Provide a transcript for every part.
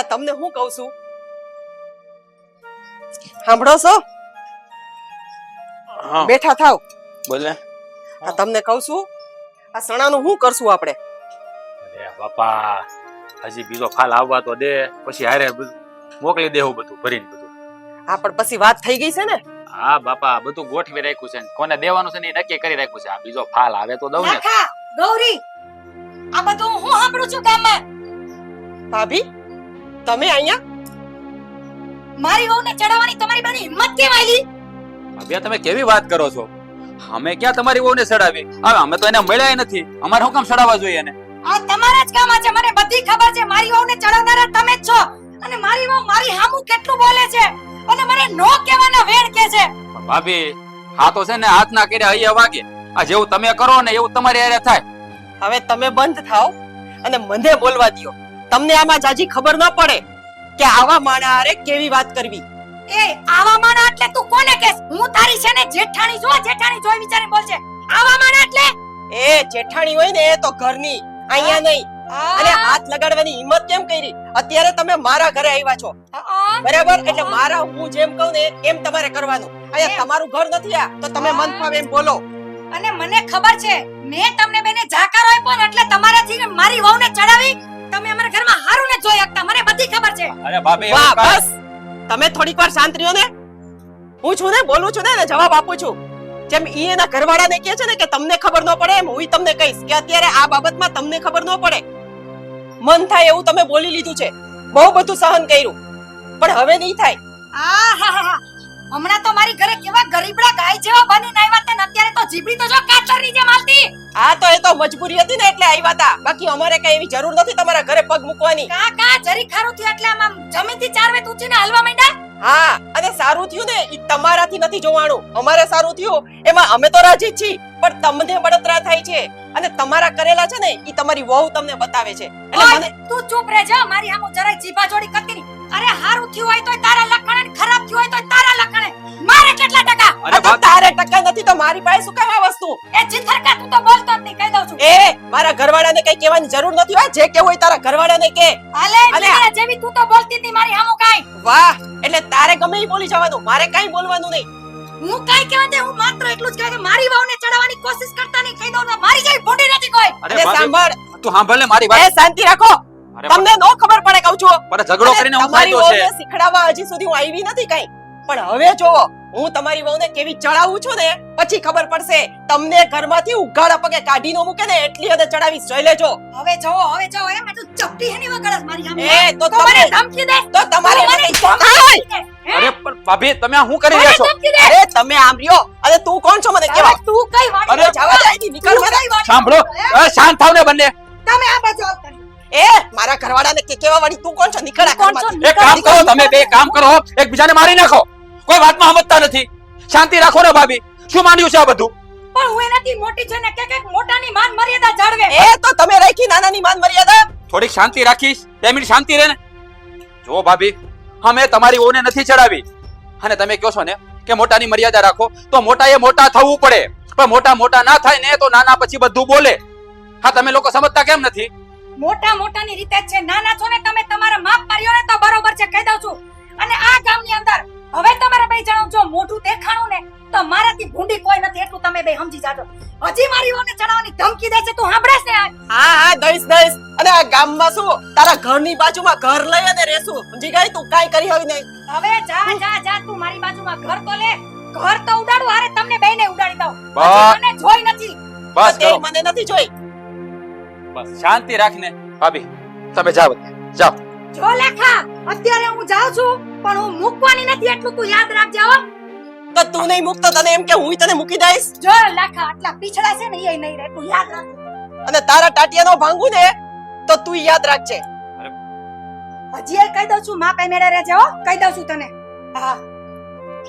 એ તમને હું કહું છું? સાંભળો છો? બેઠા થાવ. બોલે. આ તમને કહું છું આ સણાનું શું કરશું આપણે? અરે બાપા હજી બીજો ફાલ આવવા તો દે પછી હારે મોકલી દેવું બધું ભરીને બધું. હા પણ પછી વાત થઈ ગઈ છે ને? હા બાપા બધું ગોઠવી રાખ્યું છે કોને દેવાનું છે ને નક્કી કરી રાખ્યું છે. આ બીજો ફાલ આવે તો દઉં ને. ગૌરી. આ બધું હું સાંભળું છું ગામમાં ભાભી તમે અહીંયા? મારી વહુને ચડાવવાની તમારી બની હિંમત કેમ આવી અભ્યા તમે કેવી વાત કરો છો? અમે ક્યાં તમારી વહુને ચડાવી? હવે અમે તો એને મળ્યા નથી. અમારે શું કામ ચડાવવા જોઈએ એને? આ તમારા જ કામ છે. મને બધી ખબર છે. મારી વહુને ચડાવનારા તમે જ છો. અને મારી વહુ મારી હામું કેટલું બોલે છે? અને મને નો કહેવાના વેણ કે છે. ભાભી હા તો છે ને હાથ ના કર્યા અહીંયા વાગે. આ જેવું તમે કરો ને એવું તમારી હારે થાય. હવે તમે બંધ થાવ અને મને બોલવા દ્યો. તમને આમાં જાજી ખબર ન પડે કે આવા માણા અરે કેવી વાત કરવી. એ આવા માણા એટલે તું કોને કેસ હું તારી છે ને જેઠાણી જો જેઠાણી જોઈ વિચારી બોલ છે આવા માણા એટલે? એ જેઠાણી હોય ને એ તો ઘરની અહીંયા નહીં. અને હાથ લગાડવાની હિંમત કેમ કરી? અત્યારે તમે મારા ઘરે આવ્યા છો. બરાબર? એટલે મારા હું જેમ કહું ને એમ તમારે કરવાનું. અહીંયા તમારું ઘર નથી આ તો તમે મન ફાવે એમ બોલો. અને મને ખબર છે મેં તમને બેને જાકારો આપ્યો એટલે તમારાથી મારી વહુને ચડાવી તમે અમારા ઘરમાં હારું ને જોઈ શકતા. મને બધી ખબર છે. અરે ભાભી વાહ કાંઈ- બસ. તમે થોડીક વાર શાંત રહ્યો ને. હું છું ને બોલું છું ને અને જવાબ આપું છું. જેમ ઈ એના ઘરવાળાને કહે છે ને કે તમને ખબર ન પડે એમ હું તમને કહીશ કે અત્યારે આ બાબતમાં તમને ખબર ન પડે. મન થાય એવું તમે બોલી લીધું છે. બહુ બધું સહન કર્યું. પણ હવે નહીં થાય. આહાહાહા. હમણાં તો મારી ઘરે કેવા ગરીબડા ગાય જેવા બનીને આવ્યા હતા અત્યારે તો જીબડી તો જો કાતરની જેમ હાલતી. હા તો એ તો મજબૂરી હતી ને એટલે આવ્યા હતા. બાકી અમારે કઈ એવી જરૂર નથી તમારા ઘરે પગ મૂકવાની. કા કા જરી ખારું થયું એટલે આમ જમીનથી ચાર વેત ઊંચીને હાલવા માંડ્યા? હા અને સારું થયું ને એ તમારાથી નથી જોવાનું. અમારે સારું થયું એમાં અમે તો રાજી જ છીએ પણ તમને બળતરા થાય છે. અને તમારા કરેલા છે ને એ તમારી વહુ તમને બતાવે છે. એટલે મને તું ચૂપ રહે જા મારી આમ જરાય જીભા જોડી કરતી અરે હારું થયું હોય તો તારા નથી તો મારી પાસે શું કામ આ વસ્તુ? એ ચિથરકા તું તો બોલતો જ નહીં કહી દઉં છું. એ મારા ઘરવાળાને કઈ કહેવાની જરૂર નથી હોય? જે કેવું હોય તારા ઘરવાળાને કે હાલે અલે. નીકળે જેવી તું તો બોલતી હતી મારી હામું કાઈ. વાહ એટલે તારે ગમે એ બોલી જવાનું મારે કઈ બોલવાનું નહીં. હું કાંઈ કહેવા દે હું માત્ર એટલું જ કહે કે મારી વાવને ચડાવવાની કોશિશ કરતા નહીં કહી દઉં ને મારી જેવી ભૂંડી નથી કોઈ. અરે સાંભળ. તું સાંભળ ને મારી એ શાંતિ રાખો. તમને નો ખબર પડે કહું છું. પણ ઝઘડો કરીને હું ફાયદો છે. શીખડાવવા હજી સુધી હું આવી નથી કઈ. પણ હવે જોવો હું તમારી વહુને કેવી ચડાવું છું ને? પછી ખબર પડશે તમને ઘરમાંથી ઉઘાડા પગે કાઢી નો મૂકે ને એટલી હદે ચડાવી જોઈ લેજો. હવે જો હવે જોવો એમ તું ચપટી હેની વગર મારી સામે એ તો તમારે તમે ધમકી દે. તો તમારે મને અરે પણ ભાભી તમે શું કરી રહ્યા છો? અરે તમે આમ રહ્યો? અરે તું કોણ છો મને કેવા તું કઈ વાળી અરે, જવા દે? નીકળ મને. સાંભળો શાંત થાવ ને બંને. તમે આ બાજુ આવતા એ મારા ઘરવાળાને કે કેવા વાળી તું કોણ છો? નીકળ આ કોણ છો? એક કામ કરો તમે બે કામ કરો એકબીજાને મારી નાખો. કોઈ વાતમાં સમજતા નથી. શાંતિ રાખો ને ભાભી. શું માંડ્યું છે આ બધું? પણ હું એનાથી મોટી છે ને કે કે મોટાની માન મર્યાદા જાળવે. એ તો તમે રાખી નાનાની માન મર્યાદા. થોડીક શાંતિ રાખીશ. બે મિનિટ શાંતિ રહે ને. જો ભાભી અમે તમારી ઓને નથી ચડાવી. અને તમે કહો છો ને કે મોટાની મર્યાદા રાખો તો મોટા એ મોટા થવું પડે. પણ મોટા મોટા ના થાય ને તો નાના પછી બધું બોલે. હા તમે લોકો સમજતા કેમ નથી? મોટા મોટાની રીતે છે. નાના છો ને તમે તમારા માપ માર્યો ને તો બરોબર છે કહી દઉં છું. અને આ ગામની અંદર હવે તમારે બે જણાવ જો મોઢું દેખાણું ને તો મારાથી ભૂંડી કોઈ નથી એટલું તમે બે સમજી જાજો. હજી મારી ઓને ચડાવવાની ધમકી દે છે તું સાંભળે છે આ? હા હા દઈશ દઈશ. અને આ ગામમાં શું? તારા ઘરની બાજુમાં ઘર લઈ અને રહેશું સમજી ગઈ? તું કાઈ કરી હવે નહીં. હવે જા જા જા તું મારી બાજુમાં ઘર તો લે. ઘર તો ઉડાડું હારે તમને બેયને ઉડાડી દઉં. મને જોઈ નથી. બસ તે કરો. મને નથી જોઈ. બસ શાંતિ રાખને. ભાભી તમે જાઓ જાઓ. જો લેખા અત્યારે હું જાઉં છું. પણ હું મૂકવાની નથી એટલું તું યાદ રાખજે હો. તો તું નહીં મૂકતો તને એમ કે હું તને મૂકી દઈશ? જો લાખા આટલા પીછડા છે ને એ નહીં રહે તું યાદ રાખ અને તારા ટાટિયાનો ભાંગું ને તો તું યાદ રાખજે. હજી એ કહી દઉં છું માપે મેળે રહેજે હો કહી દઉં છું તને. હા.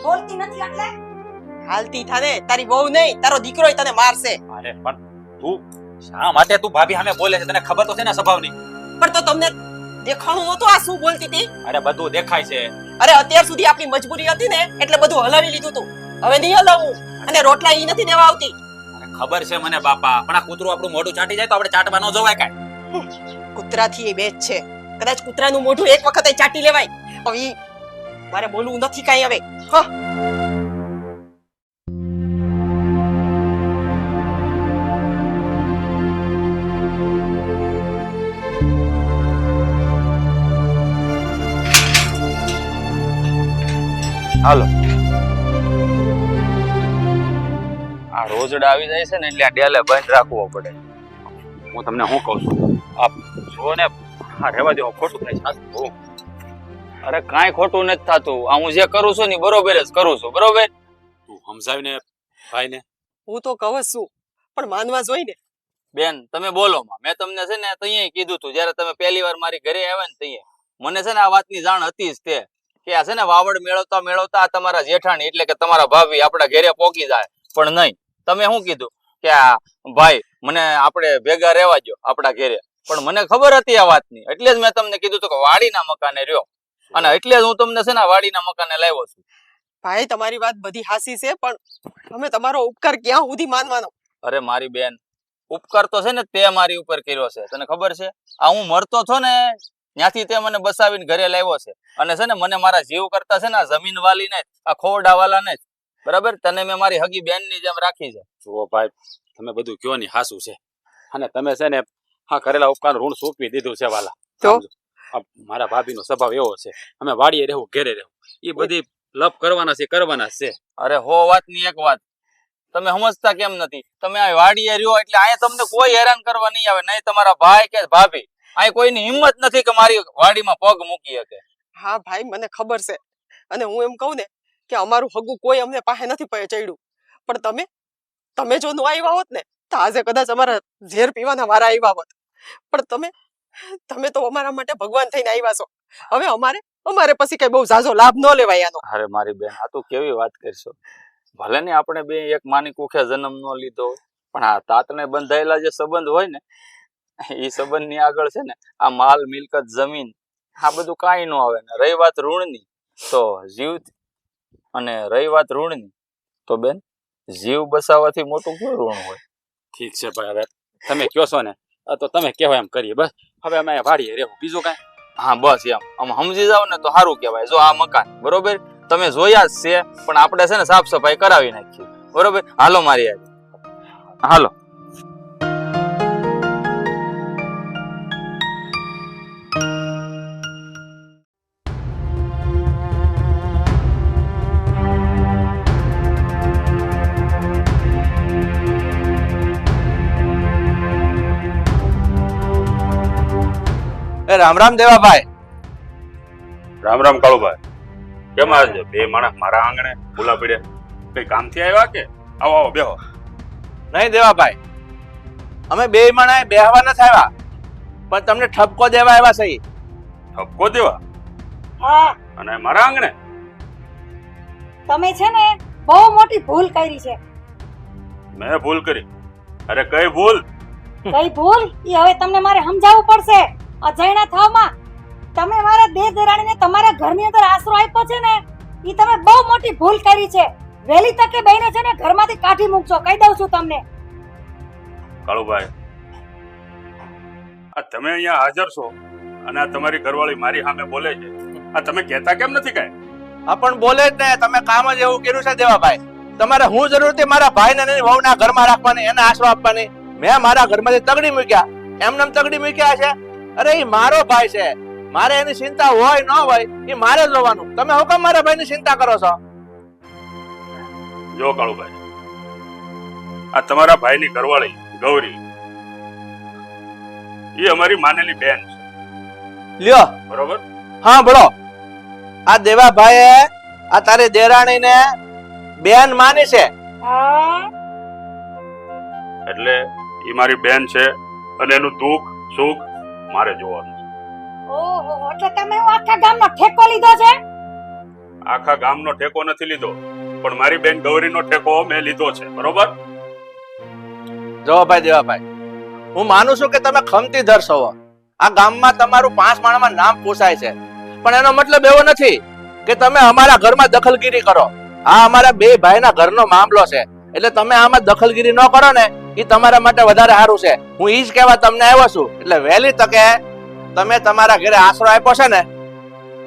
બોલતી નથી એટલે? હાલતી થાને તારી વહુ નહીં તારો દીકરો તને મારશે. અરે પણ તું શા માટે તું ભાભી સામે બોલે છે? તને ખબર તો છે ને સ્વભાવની? પણ તો તમને દેખાણું હતું આ શું બોલતી હતી? અરે બધું દેખાય છે. અરે અત્યાર સુધી આપણી મજબૂરી હતી ને એટલે બધું હલાવી લીધું તું. હવે નહીં હલાવું. અને રોટલા ઈ નથી દેવા આવતી. ખબર છે મને બાપા. પણ આ કૂતરું આપણું મોઢું ચાટી જાય તો આપણે ચાટવા ન જવાય કાંઈ. કૂતરાથી એ બેચ છે. કદાચ કૂતરાનું મોઢું એક વખતે ચાટી લેવાય. હવે મારે બોલવું નથી કાંઈ હવે. હા. હાલો. આ રોજડા આવી જાય છે ને એટલે આ ડેલે બંધ રાખવો પડે. હું તમને શું કહું છું? આપ જો ને હા રહેવા દેવો ખોટું થાય છે અરે કાંઈ ખોટું નથી થતું. આ હું જે કરું છું ને બરોબર જ કરું છું. બરોબર? તું સમજાવીને ભાઈને. હું તો કહું જ છું પણ માનવા જોઈ ને બેન તમે બોલો માં. મેં તમને છે ને તઈએ કીધું તું જ્યારે તમે પહેલી વાર મારી ઘરે આવ્યા ને તઈએ મને છે ને આ વાતની જાણ હતી જ તે. કે આ છે ને વાવડ મેળવતા મેળવતા તમારા જેઠાણી એટલે કે તમારા ભાભી આપણા ઘેરે પોકી જાય. પણ નહીં. તમે શું કીધું? કે આ ભાઈ મને આપણે ભેગા રહેવા દો આપણા ઘેરે. પણ મને ખબર હતી આ વાતની. એટલે જ મેં તમને કીધું હતું કે વાડીના મકાને રહ્યો. અને એટલે જ હું તમને છે ને વાડીના મકાને લાવ્યો છું. ભાઈ તમારી વાત બધી હાસી છે પણ તમે તમારો ઉપકાર ક્યાં સુધી માનવાનો? અરે મારી બેન ઉપકાર તો છે ને તે મારી ઉપર કર્યો છે. તને ખબર છે? આ હું મરતો છો ને ત્યાંથી તે મને બસાવીને ઘરે લાવ્યો છે. અને છે ને મને મારા જીવ કરતા છે ને આ જમીન વાલી ને આ ખોવડા વાલા ને બરાબર? તને મેં મારી હગી બેનની જેમ રાખી છે. જુઓ ભાઈ તમે બધું કયો ની હાસું છે. અને તમે છે ને હા કરેલા ઉપકાર ઋણ સોંપી દીધું છે વાલા. તો? મારા ભાભીનો સ્વભાવ એવો છે. અમે વાડીએ રહેવું ઘેરે રહેવું. એ બધી લપ કરવાના છે કરવાના છે. અરે હો વાતની એક વાત. તમે સમજતા કેમ નથી? તમે આ વાડીએ રહ્યો એટલે અહીંયા તમને કોઈ હેરાન કરવા નહીં આવે. નહીં તમારા ભાઈ કે ભાભી. અહીં કોઈની હિંમત નથી કે મારી વાડીમાં પગ મૂકી શકે. હા ભાઈ મને ખબર છે. અને હું એમ કહું ને કે અમારું હગું કોઈ અમને પાસે નથી ચડ્યું. પણ તમે તમે જો ન આવ્યા હોત ને તો આજે કદાચ અમારા ઝેર પીવાના વારા આવ્યા હોત. પણ તમે તમે તો અમારા માટે ભગવાન થઈને આવ્યા છો. હવે અમારે અમારે પછી કઈ બહુ ઝાઝો લાભ ન લેવાય આનો. અરે મારી બેન આ તું કેવી વાત કરશો. ભલે ને આપણે બે એક માની કુખે જન્મ ન લીધો પણ આ તાતને બંધાયેલા જે સંબંધ હોય ને એ સંબંધની આગળ છે ને આ માલ મિલકત જમીન આ બધું કાંઈ ન આવે ને. રહી વાત ઋણની તો જીવ અને રહી વાત ઋણની તો બેન જીવ બસાવવાથી મોટું કયું ઋણ હોય? ઠીક છે ભાઈ હવે તમે કયો છો ને? આ તો તમે કહેવાય એમ કરીએ બસ. હવે અમે વાડીએ રહેવું. બીજું કાંઈ? હા બસ એમ. આમ સમજી જાવ ને તો સારું કહેવાય. જો આ મકાન બરોબર? તમે જોયા જ છે પણ આપણે છે ને સાફ સફાઈ કરાવી નાખીએ બરોબર? હાલો મારી. હાલો. એ રામ રામ દેવાભાઈ. રામ રામ કાળુભાઈ. કેમ આજે બે માણસ મારા આંગણે ભૂલા પડ્યા. કઈ કામથી આવ્યા કે? આવો આવો બેહો. નહીં દેવાભાઈ. અમે બે મણાએ બેહવા નથી આવ્યા પણ તમને ઠપકો દેવા આવ્યા સહી ઠપકો દેવા? હા. અને મારા આંગણે? તમે છે ને બહુ મોટી ભૂલ કરી છે. મેં ભૂલ કરી? અરે કઈ ભૂલ? કઈ ભૂલ? ઈ હવે તમને મારે સમજાવવું પડશે. અજાણ્યા થાવમાં. તમે મારા દેહ દેરાણીને તમારા ઘરની અંદર આશરો આપ્યો છે ને એ તમે બહુ મોટી ભૂલ કરી છે. વહેલી તકે બહેને છે ને ઘરમાંથી કાઢી મૂકજો કહી દઉં છું તમને. કાળુભાઈ આ તમે અહીંયા હાજર છો અને આ તમારી ઘરવાળી મારી સામે બોલે છે. આ તમે કહેતા કેમ નથી કાંઈ? હા પણ બોલે જ ને તમે કામ જ એવું કર્યું છે દેવાભાઈ. તમારે હું જરૂરથી મારા ભાઈને અને વહુના ઘરમાં રાખવાની એને આશરો આપવાની. મેં મારા ઘરમાંથી તગડી મૂક્યા. એમને તગડી મૂક્યા છે? અરે એ મારો ભાઈ છે. મારે એની ચિંતા હોય ન હોય એ મારે જ જોવાનું તમે હું કેમ મારા ભાઈની ચિંતા કરો છો? જો કાળુભાઈ આ તમારા ભાઈની ઘરવાળી ગૌરી એ અમારી માનેલી બેન છે. લ્યો. બરોબર? હા બોલો. આ દેવાભાઈએ આ તારી દેરાણીને બેન માની છે? એટલે એ મારી બેન છે અને એનું દુઃખ સુખ મારે જોવાનું છે. ઓહો એટલે તમે હું આખા ગામનો ઠેકો લીધો છે? આખા ગામનો ઠેકો નથી લીધો પણ મારી બેન ગૌરીનો ઠેકો મેં લીધો છે બરોબર? જો દેવાભાઈ હું માનું છું કે તમે ખમતી ધરશો આ ગામમાં તમારું પાંચ માણામાં નામ પૂછાય છે. પણ એનો મતલબ એવો નથી કે તમે અમારા ઘરમાં દખલગીરી કરો. આ અમારા બે ભાઈના ઘરનો મામલો છે. એટલે તમે આમાં દખલગીરી ન કરો ને એ તમારા માટે વધારે સારું છે. હું એ જ કહેવા તમને આવ્યો છું. એટલે વહેલી તકે તમે તમારા ઘરે આશરો આપ્યો છે ને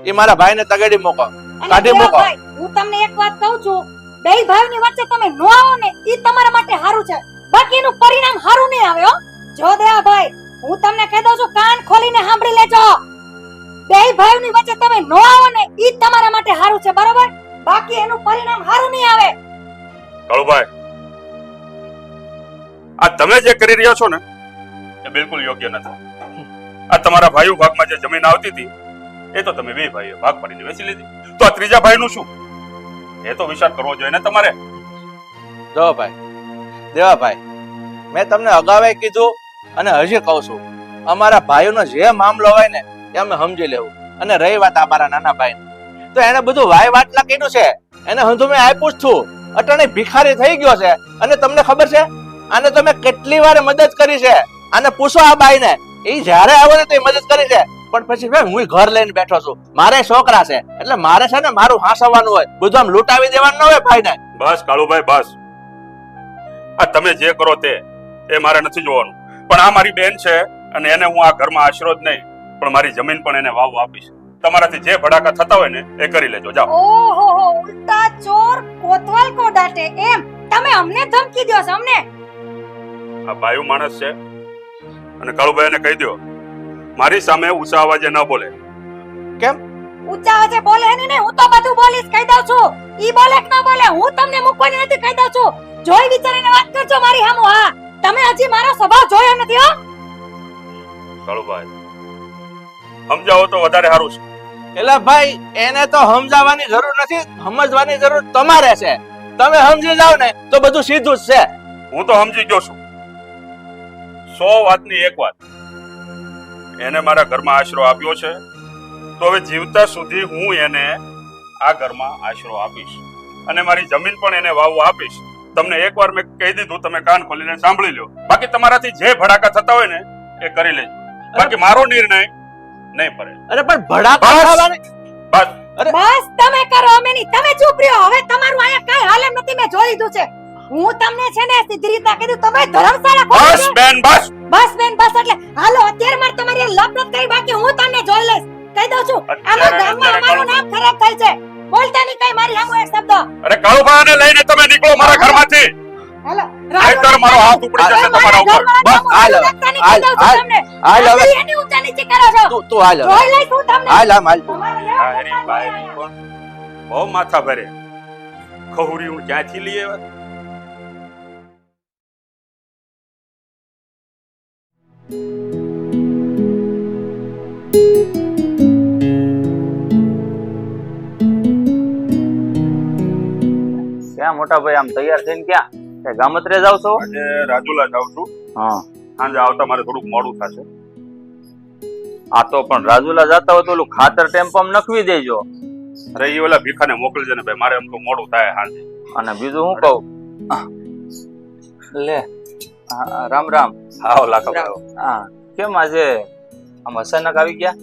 એ મારા ભાઈને તગેડી મૂકો. કાઢી મૂકો. હું તમને એક વાત કહું છું. બે ભાઈઓની વચ્ચે તમે નો આવો ને એ તમારા માટે સારું છે. બાકી એનું પરિણામ સારું નહીં આવે હો. જો દેવા ભાઈ હું તમને કહી દઉં છું કાન ખોલીને સાંભળી લેજો. બે ભાઈઓની વચ્ચે તમે નો આવો ને એ તમારા માટે સારું છે બરોબર? બાકી એનું પરિણામ સારું નહીં આવે. કાળુભાઈ આ તમે જે કરી રહ્યા છો ને, એ બિલકુલ યોગ્ય નથી. આ તમારા ભાઈઓ ભાગમાં જે જમીન આવતી હતી, એ તો તમે બે ભાઈઓ ભાગ પાડીને વેચી લીધી. તો આ ત્રીજા ભાઈનું શું? એ તો વિચાર કરવો જોઈએ ને તમારે. જો ભાઈ દેવાભાઈ મેં તમને અગાઉ કીધું અને હજી કહું છું, અમારા ભાઈઓનો જે મામલો હોય ને, એ અમે સમજી લેવું. અને રહી વાત અમારા નાના ભાઈ તો એને બધું વાય વાટલા કીધું છે. એને હું મેં આપ્યું જ છું. અટાણે ભિખારી થઈ ગયો છે. અને તમને ખબર છે આને તમે કેટલી વાર મદદ કરી છે? અને પૂછો આ બાઈને એ જ્યારે આવે ને તો એ મદદ કરી છે પણ પછી ભાઈ હું ઘર લઈને બેઠો છું. મારે છોકરા છે એટલે મારે છે ને મારું હાંસવાનું હોય. બધું આમ લૂંટાવી દેવાનું ન હોય ભાઈને. બસ કાળુભાઈ બસ. આ તમે જે કરો તે એ મારે નથી જોવાનું. પણ આ મારી બેન છે અને એને હું આ ઘરમાં આશરો જ નહીં પણ મારી જમીન પણ એને વાવ આપીશ. તમારાથી જે ભડાકા થતા હોય ને એ કરી લેજો. જાઓ. ઓહો હો ઉલ્ટા ચોર કોતવાલ કોડાટે. એમ તમે અમને ધમકી દો છો અમને? આ બાયુ માણસ છે. અને કાળુભાઈ એને કહી દો મારી સામે ઊંચા અવાજે ન બોલે. ઊંચા અવાજે બોલે ને ને હું તો બધું બોલીશ કહી દઉં છું. ઈ બોલે કે ન બોલે હું તમને મૂકવાની નથી કહી દઉં છું. જોઈ વિચારીને વાત કરજો મારી સામુ હા. તમે હજી મારો સ્વભાવ જોયો નથી હો. કાળુભાઈ સમજાવો તો વધારે સારું છે. એટલે ભાઈ એને તો સમજાવવાની જરૂર નથી સમજવાની જરૂર તમારે છે. તમે સમજી જાવ ને તો બધું સીધું જ છે. હું તો સમજી ગયો છું. સો વાતની એક વાત. એને મારા ઘરમાં આશરો આપ્યો છે. તો હવે જીવતા સુધી હું એને આ ઘરમાં આશરો આપીશ. અને મારી જમીન પણ એને વાવવા આપીશ. તમને એકવાર મેં કહી દીધું તમે કાન ખોલીને સાંભળી લો બાકી તમારાથી જે ભડાકા થતા હોય ને એ કરી લેજો. બાકી મારો નિર્ણય નહીં પડે. અરે પણ ભડાકા. ખાવાની બસ. બસ તમે કરો અમે નહીં. તમે ચૂપ રહ્યો. હવે તમારું અહીંયા કઈ હાલ નથી. મેં જોઈ લીધું છે. હું તમને છે ને સીધી રીતના કીધું તમે ધર્મશાળા ખોલી બસ બેન બસ. બસ બેન બસ એટલે હાલો અત્યારે મારે તમારી લપ નથી કરી બાકી હું તમને જોઈ લઈશ. કહી દઉં છું આમાં ગામમાં અમારું નામ ખરાબ થાય છે. બોલતા નહીં કઈ મારી સામુ એક શબ્દ. અરે કાળુભાઈને લઈને તમે નીકળો મારા ઘરમાંથી. હાલો. નહીંતર મારો હાથ ઉપડી જશે તમારા ઉપર. બસ, હાલ. હાલ, હાલ, હવે. એની ઊંચા નીચે કરો છો. તું તું હાલ જોઈ લઈશ હું તમને. હાલ આમ હાલ. તમારી આ બાયરી બાયરી કોણ? બહુ માથા ભરે. ખહુરી હું ક્યાંથી લઈ આવ્યા? ક્યાં મોટા ભાઈ આમ તૈયાર થઈને ક્યાં? ગામત્રે જાવ છો? આજે રાજુલા જાવ છું. હા. સાંજે આવતા મારે થોડુંક મોડું થશે. આ તો પણ રાજુલા જતા હોય તો ઓલું ખાતર ટેમ્પમ નખવી દેજો. અરે એ ઓલા ભીખાને મોકલજે ને ભાઈ મારે એમ તો મોડું થાય સાંજે. અને બીજું હું કહું? લે. રામ રામ. આવો લાખો ભાઈ હા. કેમ આજે આમ અચાનક આવી ગયા?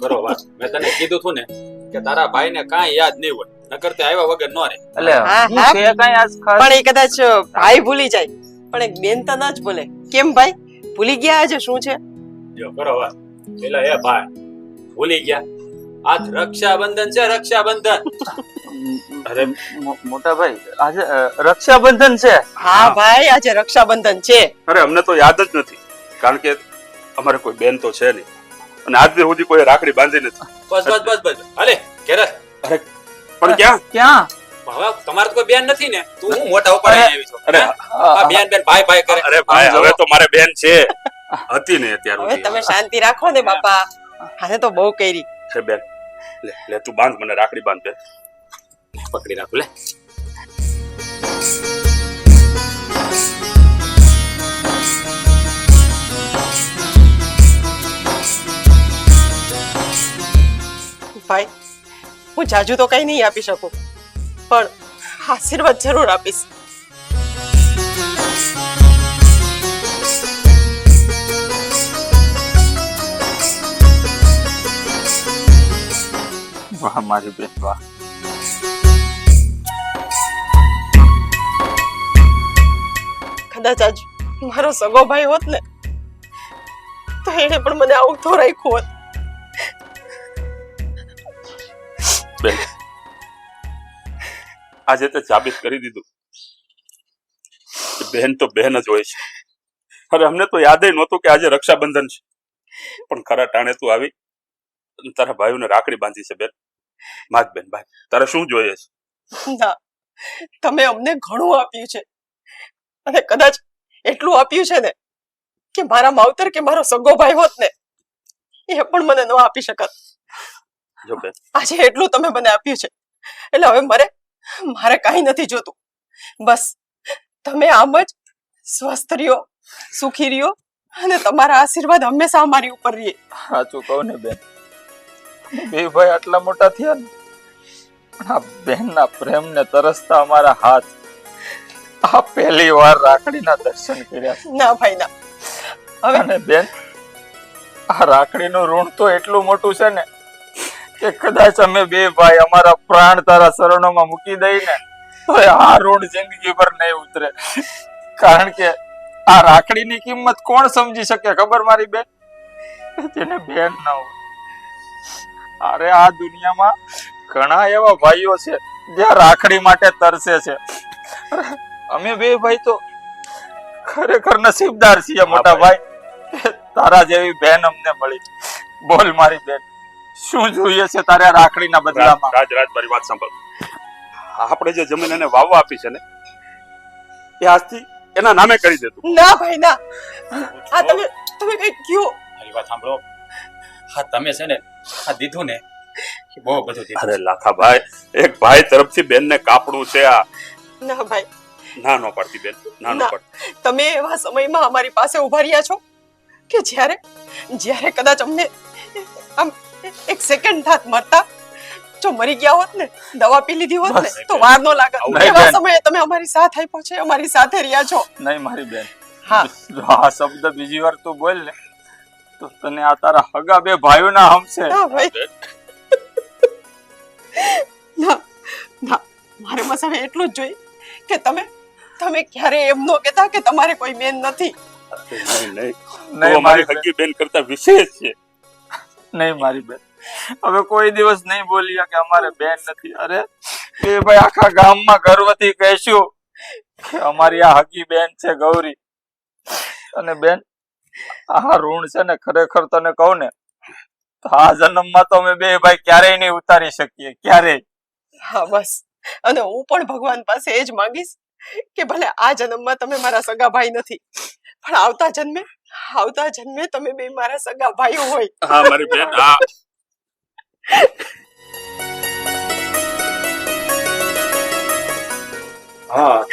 બરોબર. મેં તને કીધું હતું ને કે તારા ભાઈને કાંઈ યાદ નહીં હોય. નકર તે આવ્યા વગર ન રહે. એટલે હું કે કાંઈ આજ ખાસ? પણ એ કદાચ ભાઈ ભૂલી જાય. પણ એક બેન તો ના જ ભૂલે કેમ ભાઈ? ભૂલી ગયા આજે શું છે? જો બરોબર. એટલે પેલા એ ભાઈ ભૂલી ગયા. આજ રક્ષાબંધન છે રક્ષાબંધન. અરે મોટા ભાઈ આજે રક્ષાબંધન છે? હા ભાઈ આજે રક્ષાબંધન છે. અરે અમને તો યાદ જ નથી કારણ કે અમારે કોઈ બેન તો છે નહીં. અને આજ દી સુધી કોઈ રાખડી બાંધી નથી. બસ બસ બસ બસ. અલે કેરસ અરે પણ ક્યાં? ક્યાં? હવે તમારે તો કોઈ બેન નથી ને? તું હું મોટા ઉપર આવી છો. અરે આ બેન બેન ભાઈ ભાઈ કરે. અરે ભાઈ હવે તો મારે બેન છે. હતી ને અત્યારે હવે તમે શાંતિ રાખો ને બાપા. હાને તો બહુ કરી. છે બેન. લે લે, તું બાંધ મને, રાખડી બાંધ દે પકડી રાખું લે. ભાઈ, હું જાજુ તો કઈ નહીં આપી શકું, પણ આશીર્વાદ જરૂર આપીશ. વાહ મારી કદાચ આજ મારો સગો ભાઈ હોત ને તો એને પણ મને આવું તો રાખ્યું હોત. બેન આજે તો સાબિત કરી દીધું બહેન તો બહેન જ હોય છે. અરે અમને તો યાદ નહોતું કે આજે રક્ષાબંધન છે. પણ ખરા ટાણે તું આવી તારા ભાઈઓને રાખડી બાંધી છે બેન. માગ બેન ભાઈ તારે શું જોઈએ છે? ના તમે અમને ઘણું આપ્યું છે. અને કદાચ એટલું આપ્યું છે ને કે મારા માવતર કે મારો સગો ભાઈ હોત ને એ પણ મને ન આપી શકત. જો બેન. આજે એટલું તમે મને આપ્યું છે. એટલે હવે મારે મારે કાંઈ નથી જોતું. બસ તમે આમ જ સ્વસ્થ રહ્યો સુખી રહ્યો અને તમારા આશીર્વાદ હંમેશા અમારી ઉપર રહીએ. સાચું કહું ને બેન. બે ભાઈ આટલા મોટા થયા ને? પણ આ બહેનના પ્રેમને તરસતા અમારા હાથ આ પહેલી વાર રાખડીના દર્શન કર્યા. ના ભાઈ ના. હવે? અને બેન આ રાખડીનું ઋણ તો એટલું મોટું છે ને કે કદાચ અમે બે ભાઈ અમારા પ્રાણ તારા શરણોમાં મૂકી દઈને તો આ ઋણ જિંદગી પર નહીં ઉતરે. કારણ કે આ રાખડીની કિંમત કોણ સમજી શકે ખબર મારી બેન? તેને બેન ના હોય. અરે આ દુનિયામાં ઘણા એવા ભાઈઓ છે જે રાખડી માટે તરસે છે. અમે બે ભાઈ તો ખરેખર નસીબદાર છીએ મોટા ભાઈ. તારા જેવી બેન અમને મળી. બોલ મારી બેન. શું જોઈએ છે તારે આ રાખડીના બદલામાં? રાજ રાજ મારી વાત સાંભળ. આપણે જે જમીન એને વાવવા આપી છે ને એ આજથી એના નામે કરી દેતું. ના ભાઈ ના. આ તમે તમે કઈ કયો. મારી વાત સાંભળો. હા તમે છે ને આ દીધું ને બહુ બધું દીધું. અરે લાખા ભાઈ એક ભાઈ તરફથી બેનને કાપડું છે આ. ના ભાઈ. ના નો પાડતી બેન ના નો ના. તમે એવા સમયમાં અમારી પાસે ઊભા રહ્યા છો કે જ્યારે જ્યારે કદાચ અમને આમ એક સેકન્ડ થાત મરતા જો મરી ગયા હોત ને દવા પી લીધી હોત ને તો વાર નો લાગત. એવા સમયે તમે અમારી સાથ આપ્યો છે અમારી સાથે રહ્યા છો. નહીં મારી બેન. હા. આ શબ્દ બીજી વાર તું બોલ ને. તો તને આ તારા હગા બે ભાઈઓના હમશે. ના ભાઈ. ના ના મારે બસ હવે એટલું જ જોઈએ કે તમે તમે ક્યારે એમ નો કહેતા કે તમારે કોઈ બેન નથી. નહીં મારી હગી બેન કરતા વિશેષ છે. નહીં મારી બેન. હવે કોઈ દિવસ નહીં બોલ્યા કે અમારે બેન નથી. અરે એ ભાઈ આખા ગામમાં ગર્વથી કહેશું કે અમારી આ હકી બેન છે ગૌરી. અને બેન આ ઋણ છે ને ખરેખર તને કહું ને તો આ જન્મમાં તો અમે બે ભાઈ ક્યારેય નહીં ઉતારી શકીએ ક્યારેય. હા બસ. અને હું પણ ભગવાન પાસે એ જ માંગીશ કે ભલે આ જન્મમાં તમે મારા સગા ભાઈ નથી પણ આવતા જન્મે આવતા જન્મે તમે બે મારા સગા ભાઈઓ હોય. હા મારી બેન હા. હા.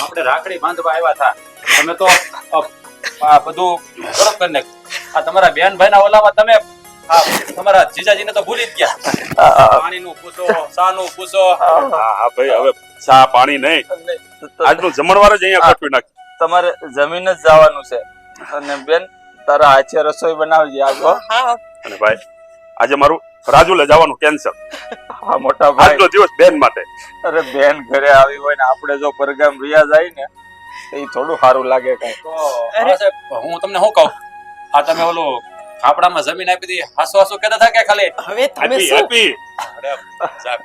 આપણે રાખડી બાંધવા આવ્યા હતા. તમે તો આ બધું ગરમ કરી નાખ્યું. આ તમારા બેન ભાઈ ના ઓલામાં તમે આ તમારા જીજાજીને તો ભૂલી જ ગયા. પાણીનું પૂછો સાનું પૂછો. હા ભાઈ હવે ચા પાણી નહીં. આજનું જમણવાર જ અહીંયા ગોઠવી નાખ તમારે જમીન જ જવાનું છે. અને બેન તારા હાથે રસોઈ બનાવજે આગો હા. અને ભાઈ આજે મારું રાજુલે જવાનું કેન્સલ હા મોટા ભાઈ. આજનો દિવસ બેન માટે. અરે બેન ઘરે આવી હોય ને આપણે જો પરગામ રિયા જાય ને એ થોડું સારું લાગે કઈ હા તમને શું કહું? આ તમે ઓલું ખાપડામાં જમીન આપી દી હાસો હાસો કેતા કે ખાલી? હવે તમે શું? હેપી અરે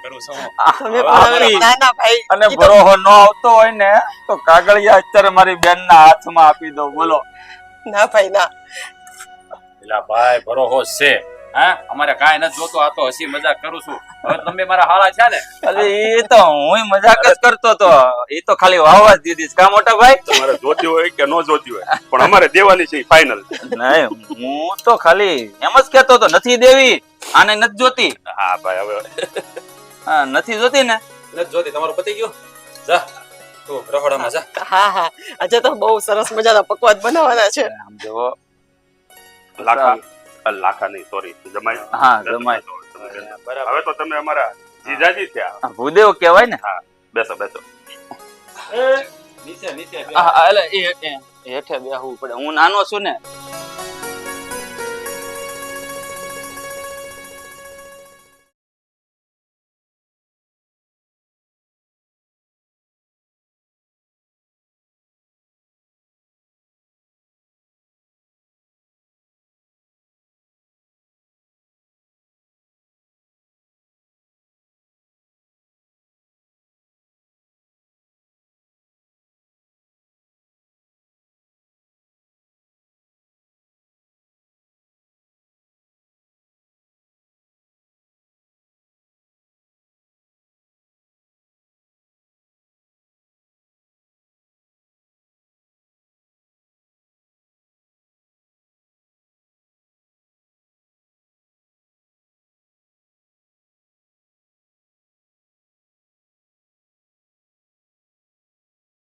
કરું છું. હું. તમે હા, આપી. ના ના ભાઈ અને ઈ બરોહો ન આવતો હોય ને તો કાગળિયા અત્યારે મારી બેન ના હાથમાં આપી દો બોલો. ના ભાઈ ના. એલા ભાઈ ભરોહો છે. હા? અમારે કાંઈ નથી જોતો આ તો હસી મજાક કરું છું. હવે તમે મારા હાળા છે ને? અરે એ તો હું મજાક જ કરતો તો. એ તો ખાલી વાવવા જ દીધી કા મોટા ભાઈ? તમારે જોતી હોય કે ન જોતી હોય? પણ અમારે દેવાની છે ફાઇનલ નહીં હું તો ખાલી એમ જ કેતો તો નથી દેવી આને નથી જોતી. હા ભાઈ હવે. હા નથી જોતી ને? નથી જોતી તમારું પતી ગયું? જા તું રખોડામાં જા. હા હા. આજે તો બહુ સરસ મજાના પકવાન બનાવવાના છે. આમ જુઓ લાખા. લાખા નહીં સોરી જમાઈ? હા જમાઈ. બરાબર. હવે તો તમે અમારા જીજાજી થયા ભૂદેવ કહેવાય ને? બેસો બેસો. નીચે નીચે હા, હા, એટલે હેઠે બેહવું પડે. હું નાનો છું ને